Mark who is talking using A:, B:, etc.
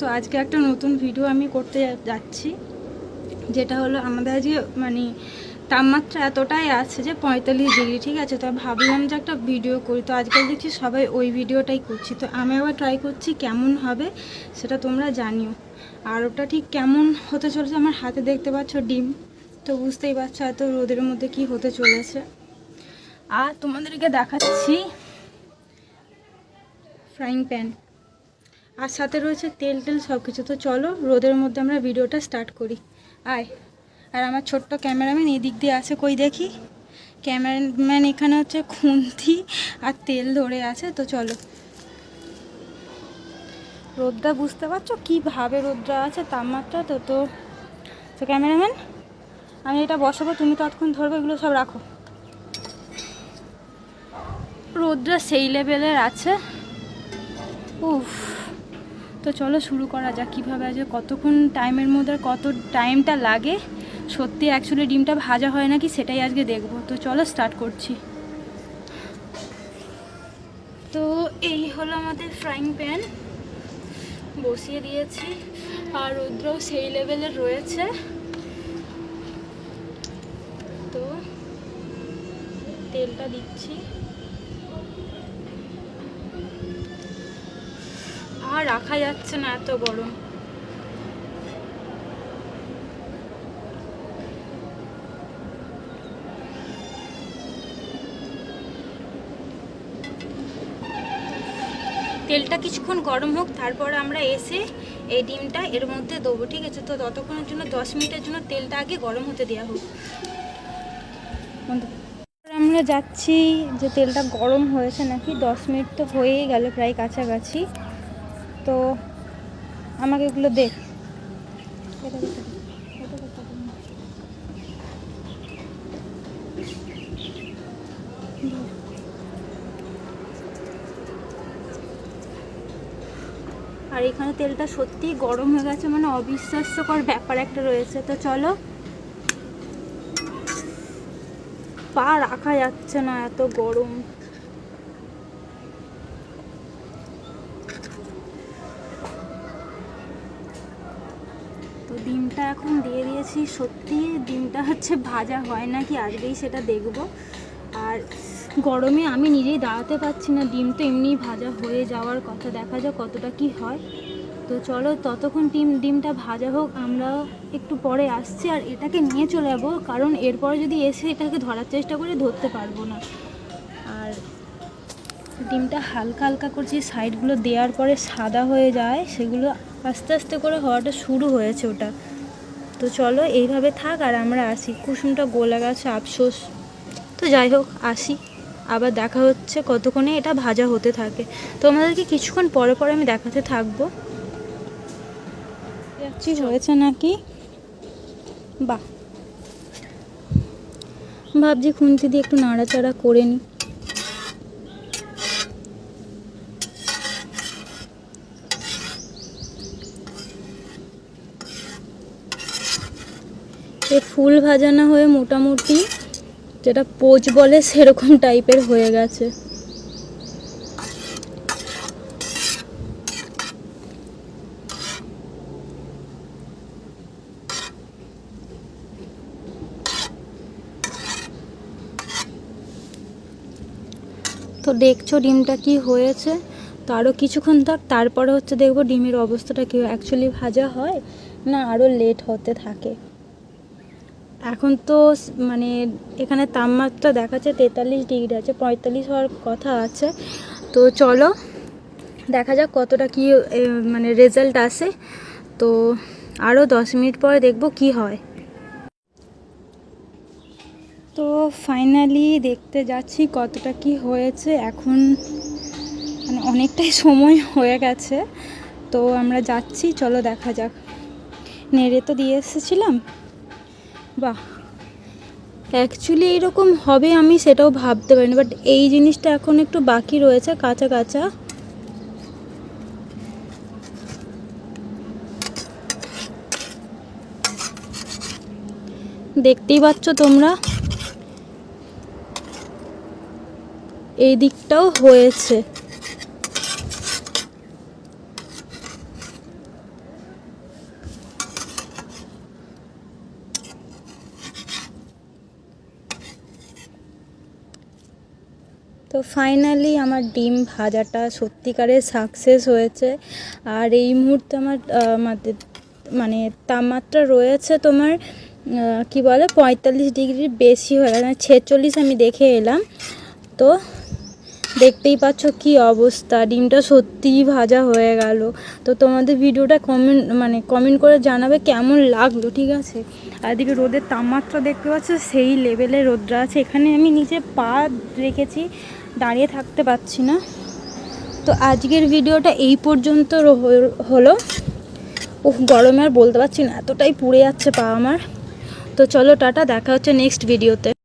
A: তো আজকে একটা নতুন ভিডিও আমি করতে যাচ্ছি, যেটা হলো আমাদের আজকে মানে তাপমাত্রা এতটাই আছে যে পঁয়তাল্লিশ ডিগ্রি ঠিক আছে? তো ভাবলাম যে একটা ভিডিও করি। তো আজকাল দেখছি সবাই ওই ভিডিওটাই করছি। তো আমি আবার ট্রাই করছি কেমন হবে সেটা তোমরা জানিও। আর ওটা ঠিক কেমন হতে চলেছে আমার হাতে দেখতে পাচ্ছ ডিম। তো বুঝতেই পারছ এত রোদের মধ্যে কি হতে চলেছে। আর তোমাদেরকে দেখাচ্ছি ফ্রাইং প্যান আর সাথে রয়েছে তেল টেল সব কিছু তো চলো, রোদের মধ্যে আমরা ভিডিওটা স্টার্ট করি। আয়। আর আমার ছোট্ট ক্যামেরাম্যান এই দিক দিয়ে আছে, কই দেখি? ক্যামেরাম্যান এখানে হচ্ছে খুন্তি আর তেল ধরে আছে, তো চলো। রোদটা বুঝতে পারছ? কীভাবে রোদটা আছে, তাপমাত্রা তো তো। তো ক্যামেরাম্যান, আমি এটা বসাবো, তুমি ততক্ষণ ধরবে, এগুলো সব রাখো। রোদটা সেই লেভেলের আছে। উফ। তো চলো শুরু করা যাক কীভাবে আজকে কতক্ষণ টাইমের মধ্যে কত টাইমটা লাগে। সত্যি অ্যাকচুয়ালি ডিমটা ভাজা হয় নাকি সেটাই আজকে দেখব। তো চলো স্টার্ট করছি। তো এই হলো আমাদের ফ্রাইং প্যান বসিয়ে দিয়েছি। আর রৌদ্রও সেই লেভেলের রয়েছে। তো তেলটা দিচ্ছি। আর রাখা যাচ্ছে না এত গরম। তেলটা কিছুক্ষণ গরম হোক, তারপর আমরা এসে এই ডিমটা এর মধ্যে দেবো, ঠিক আছে? তো ততক্ষণের জন্য, দশ মিনিটের জন্য তেলটা আগে গরম হতে দেওয়া হোক। আমরা যাচ্ছি যে তেলটা গরম হয়েছে নাকি, দশ মিনিট তো হয়েই গেল প্রায় কাছাকাছি। তো আমাকে এগুলো দেখ? আর এখানে তেলটা সত্যিই গরম হয়ে গেছে মানে অবিশ্বাস্যকর ব্যাপার একটা রয়েছে তো চলো, পা রাখা যাচ্ছে না এত গরম ডিমটা এখন দিয়ে দিয়েছি, সত্যি ডিমটা হচ্ছে ভাজা হয় নাকি আজকেই সেটা দেখব। আর গরমে আমি নিজেই দাঁড়াতে পারছি না, ডিম তো এমনিই ভাজা হয়ে যাওয়ার কথা, দেখা যাক কতটা কি হয়। তো চলো ততক্ষণ ডিম, ডিমটা ভাজা হোক, আমরা একটু পরে আসছি আর এটাকে নিয়ে চলে যাব, কারণ এরপরে যদি এসে এটাকে ধরার চেষ্টা করে ধরতে পারব না। ডিমটা হালকা হালকা করে যে সাইডগুলো দেওয়ার পরে সাদা হয়ে যায় সেগুলো আস্তে আস্তে করে হওয়াটা শুরু হয়েছে ওটা। তো চলো এইভাবে থাক আর আমরা আসি। কুসুমটা গোলা গেছে আফসোস। তো যাই হোক আসি। আবার দেখা হচ্ছে কতক্ষণে এটা ভাজা হতে থাকে। তোমাদেরকে কিছুক্ষণ পরে পরে আমি দেখাতে থাকব। যাচ্ছি হয়েছে নাকি? বাহ। ভাবছি খুন্তি দিয়ে একটু নাড়াচাড়া করে নিই এ ফুল ভাজা না হয়ে মোটামুটি যেটা পোচ বলে সেরকম টাইপের হয়ে গেছে। তো দেখছ ডিমটা কি হয়েছে? তো আরও কিছুক্ষণ থাক, তারপরে হচ্ছে দেখব ডিমের অবস্থাটা কি অ্যাকচুয়ালি ভাজা হয় না, আরও লেট হতে থাকে। এখন তো মানে এখানে তাপমাত্রা দেখাচ্ছে তেতাল্লিশ ডিগ্রি আছে, পঁয়তাল্লিশ হওয়ার কথা আছে। তো চলো, দেখা যাক কতটা কি মানে রেজাল্ট আসে। তো আরও দশ মিনিট পরে দেখব কি হয়। তো ফাইনালি দেখতে যাচ্ছি কতটা কি হয়েছে। এখন মানে অনেকটাই সময় হয়ে গেছে। তো আমরা যাচ্ছি, চলো দেখা যাক। নেড়ে তো দিয়ে এসেছিলাম। বাহ। অ্যাকচুয়ালি এরকম হবে, আমি সেটাও ভাবতে পারিনি বাট এই জিনিসটা এখন একটু বাকি রয়েছে, কাঁচা কাঁচা। দেখতেই পাচ্ছ তোমরা? এই দিকটাও হয়েছে। তো ফাইনালি আমার ডিম ভাজাটা সত্যিকারের সাকসেস হয়েছে। আর এই মুহূর্তে আমার মানে তাপমাত্রা রয়েছে তোমার কি বলে, পঁয়তাল্লিশ ডিগ্রির বেশি হয়ে গেছে মানে ছেচল্লিশ আমি দেখে এলাম। তো দেখতেই পাচ্ছ কি অবস্থা। ডিমটা সত্যিই ভাজা হয়ে গেল। তো তোমাদের ভিডিওটা কমেন্ট মানে কমেন্ট করে জানাবে কেমন লাগল, ঠিক আছে? আর এদিকে রোদের তাপমাত্রা দেখতে পাচ্ছ, সেই লেভেলে রোদরা আছে। এখানে আমি নিচে পা রেখেছি, দাঁড়িয়ে থাকতে পারছি না। তো আজকের ভিডিওটা এই পর্যন্ত হলো। ও গরমে আর বলতে পারছি না, এতটাই পুড়ে যাচ্ছে পা আমার। তো চলো টাটা, দেখা হচ্ছে নেক্সট ভিডিওতে